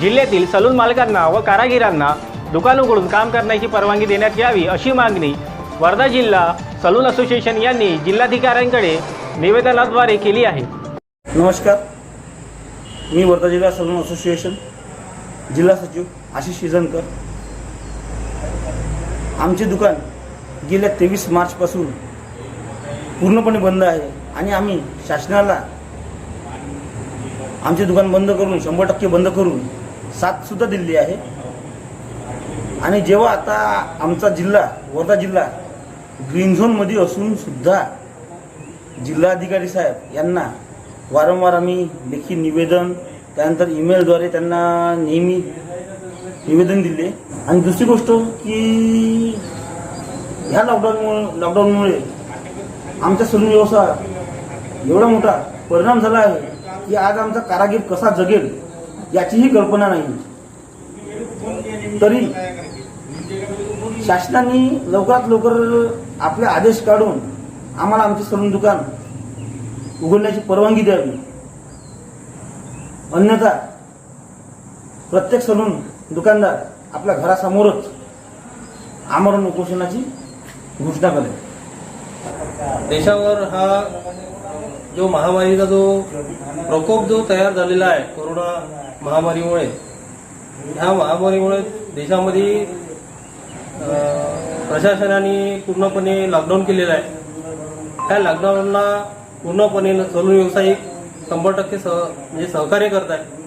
जिल्ह्यातील सलून मालकांना व कारागिरांना दुकान उघडून काम करण्याची परवानगी देण्यात यावी अशी मागणी वर्धा जिल्हा सलून असोसिएशन यांनी जिल्हाधिकाऱ्यांकडे निवेदनाद्वारे केली आहे. नमस्कार. मी वर्धा जिल्हा सलून असोसिएशन जिल्हा सचिव आशिष शिजनकर आमचे दुकान गेल्या तेवीस मार्चपासून पूर्णपणे बंद आहे आणि आम्ही शासनाला आमचे दुकान बंद करून शंभर टक्के बंद करून साथसुद्धा दिलेली आहे. आणि जेव्हा आता आमचा जिल्हा वर्धा जिल्हा ग्रीन झोनमध्ये असून सुद्धा जिल्हाधिकारी साहेब यांना वारंवार आम्ही लेखी निवेदन त्यानंतर ईमेलद्वारे त्यांना नेहमी निवेदन दिले. आणि दुसरी गोष्ट की ह्या लॉकडाऊनमुळे लॉकडाऊनमुळे आमच्या सलून व्यवसाय एवढा मोठा परिणाम झाला आहे की आज आमचा कारागीर कसा जगेल? याचीही कल्पना नाही. तरी शासनाने लवकरात लवकर आपले आदेश काढून आम्हाला आमचे सलून दुकान उघडण्याची परवानगी द्यावी. अन्यथा प्रत्येक सलून दुकानदार आपल्या घरासमोरच आमरण उपोषणाची घोषणा करेल. देशावर हा जो महामारीचा जो प्रकोप जो तयार झालेला आहे कोरोना महामारीमुळे ह्या महामारीमुळे देशामध्ये प्रशासनाने पूर्णपणे लॉकडाऊन केलेलं आहे. त्या लॉकडाऊनला पूर्णपणे सलून व्यावसायिक शंभर टक्के सह म्हणजे सहकार्य करत आहे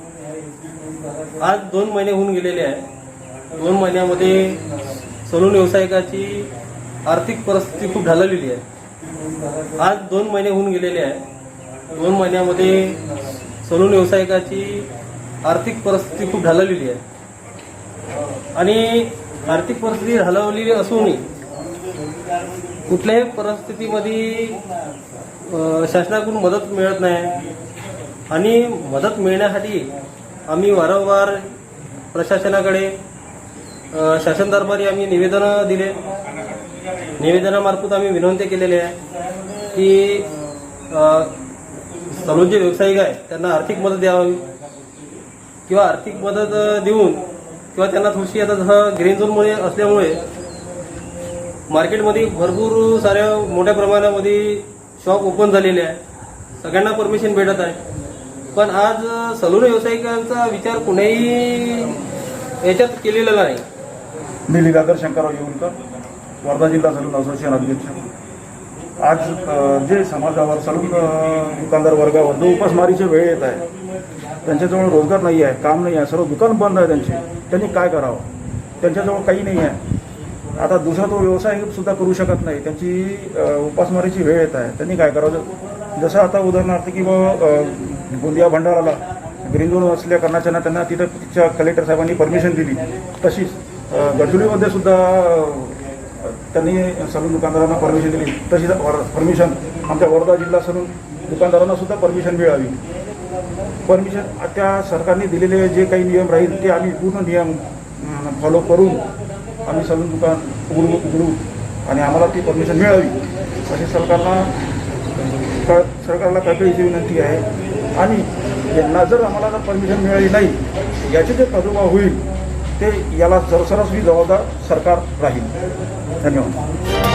आज दोन महिने होऊन गेलेले आहे दोन महिन्यामध्ये सलून व्यावसायिकाची आर्थिक परिस्थिती खूप ढाललेली आहे. आज दोन महिने होऊन गेलेले आहे दोन महिन्यामध्ये सलून व्यावसायिकाची आर्थिक परिस्थिती खूप ढालवलेली आहे. आणि आर्थिक परिस्थिती ढालवलेली असूनही कुठल्याही परिस्थितीमध्ये शासनाकडून मदत मिळत नाही. आणि मदत मिळण्यासाठी आम्ही वारंवार प्रशासनाकडे शासन दरबारी आम्ही निवेदनं दिले. निवेदनामार्फत आम्ही विनंती केलेली आहे की सर्व जे व्यावसायिक आहे त्यांना आर्थिक मदत द्यावी. किंवा आर्थिक मदत देऊन किंवा त्यांना थोडीशी आता जसं ग्रीन झोनमुळे असल्यामुळे मार्केटमध्ये भरपूर साऱ्या मोठ्या प्रमाणामध्ये शॉप ओपन झालेले आहे. सगळ्यांना परमिशन भेटत आहे. पण आज सलून व्यावसायिकांचा विचार कुणीही याच्यात केलेला नाही. मी लिगाकर शंकरराव येऊनकर वर्धा जिल्हा सलून असोसिएशन अध्यक्ष. आज अ, जे समाजावर सलून अ, दुकानदार वर्गावर जो उपासमारीचे वेळ येत आहे त्यांच्याजवळ रोजगार नाही आहे काम नाही आहे सर्व दुकान बंद आहे त्यांचे. त्यांनी काय करावं? त्यांच्याजवळ काही नाही आहे. आता दुसरा तो व्यवसाय सुद्धा करू शकत नाही. त्यांची उपासमारीची वेळ येत आहे. त्यांनी काय करावं? जसं आता उदाहरणार्थ की बा गोंदिया भंडाराला ग्रीन झोन असल्या कारणाच्या त्यांना तिथं तिच्या कलेक्टर साहेबांनी परमिशन दिली. तशीच गडचिरोलीमध्ये सुद्धा त्यांनी सलून दुकानदारांना परमिशन दिली. तशीच परमिशन आमच्या वर्धा जिल्हा सलून दुकानदारांना सुद्धा परमिशन मिळावी. परमिशन त्या सरकारने दिलेले जे काही नियम राहील ते आम्ही पूर्ण नियम फॉलो करून आम्ही सलून दुकान उघडू उघडू आणि आम्हाला ती परमिशन मिळावी. अशी सरकारला क सरकारला कळकळीची विनंती आहे. आणि यांना जर आम्हाला जर परमिशन मिळाली नाही याचे जे प्रादुर्भाव होईल ते याला सर्वस्वी जबाबदार सरकार राहील. धन्यवाद.